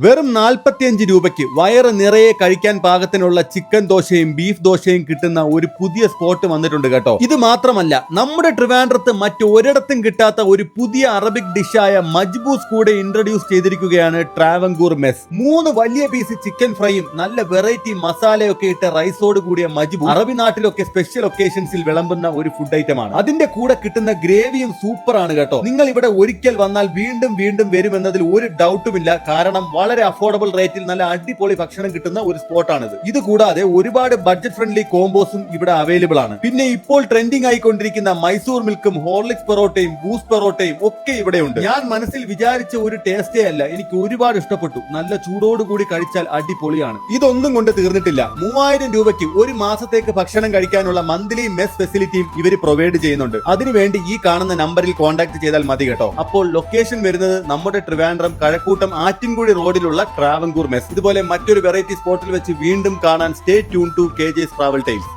വെറും നാൽപ്പത്തിയഞ്ച് രൂപയ്ക്ക് വയറ് നിറയെ കഴിക്കാൻ പാകത്തിനുള്ള ചിക്കൻ ദോശയും ബീഫ് ദോശയും കിട്ടുന്ന ഒരു പുതിയ സ്പോട്ട് വന്നിട്ടുണ്ട് കേട്ടോ. ഇത് മാത്രമല്ല നമ്മുടെ ട്രിവാൻഡ്രത്ത് മറ്റൊരിടത്തും കിട്ടാത്ത ഒരു പുതിയ അറബിക് ഡിഷായ മജ്ബൂസ് കൂടെ ഇൻട്രൊഡ്യൂസ് ചെയ്തിരിക്കുകയാണ് ട്രാവൻകൂർ മെസ്. മൂന്ന് വലിയ പീസ് ചിക്കൻ ഫ്രൈയും നല്ല വെറൈറ്റി മസാലയൊക്കെ ഇട്ട റൈസോട് കൂടിയ മജ്ബൂസ് അറബി നാട്ടിലൊക്കെ സ്പെഷ്യൽ ഒക്കേഷൻസിൽ വിളമ്പുന്ന ഒരു ഫുഡ് ഐറ്റമാണ് അതിന്റെ കൂടെ കിട്ടുന്ന ഗ്രേവിയും സൂപ്പറാണ് കേട്ടോ. നിങ്ങൾ ഇവിടെ ഒരിക്കൽ വന്നാൽ വീണ്ടും വീണ്ടും വരുമെന്നതിൽ ഒരു ഡൗട്ടുമില്ല കാരണം വളരെ അഫോർഡബിൾ റേറ്റിൽ നല്ല അടിപൊളി ഭക്ഷണം കിട്ടുന്ന ഒരു സ്പോട്ടാണിത് ഇത് കൂടാതെ ഒരുപാട് ബഡ്ജറ്റ് ഫ്രണ്ട്ലി കോംബോസും ഇവിടെ അവൈലബിൾ ആണ്. പിന്നെ ഇപ്പോൾ ട്രെൻഡിങ് ആയിക്കൊണ്ടിരിക്കുന്ന മൈസൂർ മിൽക്കും ഹോർലിക്സ് പൊറോട്ടയും ബൂസ് പൊറോട്ടയും ഒക്കെ ഇവിടെയുണ്ട് ഞാൻ മനസ്സിൽ വിചാരിച്ച ഒരു ടേസ്റ്റേ അല്ല. എനിക്ക് ഒരുപാട് ഇഷ്ടപ്പെട്ടു. നല്ല ചൂടോട് കൂടി കഴിച്ചാൽ അടിപൊളിയാണ്. ഇതൊന്നും കൊണ്ട് തീർന്നിട്ടില്ല. മൂവായിരം രൂപയ്ക്ക് ഒരു മാസത്തേക്ക് ഭക്ഷണം കഴിക്കാനുള്ള മന്ത്ലി മെസ് ഫെസിലിറ്റിയും ഇവർ പ്രൊവൈഡ് ചെയ്യുന്നുണ്ട്. അതിനുവേണ്ടി ഈ കാണുന്ന നമ്പറിൽ കോൺടാക്ട് ചെയ്താൽ മതി കേട്ടോ. അപ്പോൾ ലൊക്കേഷൻ വരുന്നത് നമ്മുടെ ട്രിവാൻഡ്രം കഴക്കൂട്ടം ആറ്റിൻകുഴി റോഡിലുള്ള ട്രാവൻകൂർ മെസ്. ഇതുപോലെ മറ്റൊരു വെറൈറ്റി സ്പോട്ടിൽ വെച്ച് വീണ്ടും കാണാൻ stay tune to K J's travel times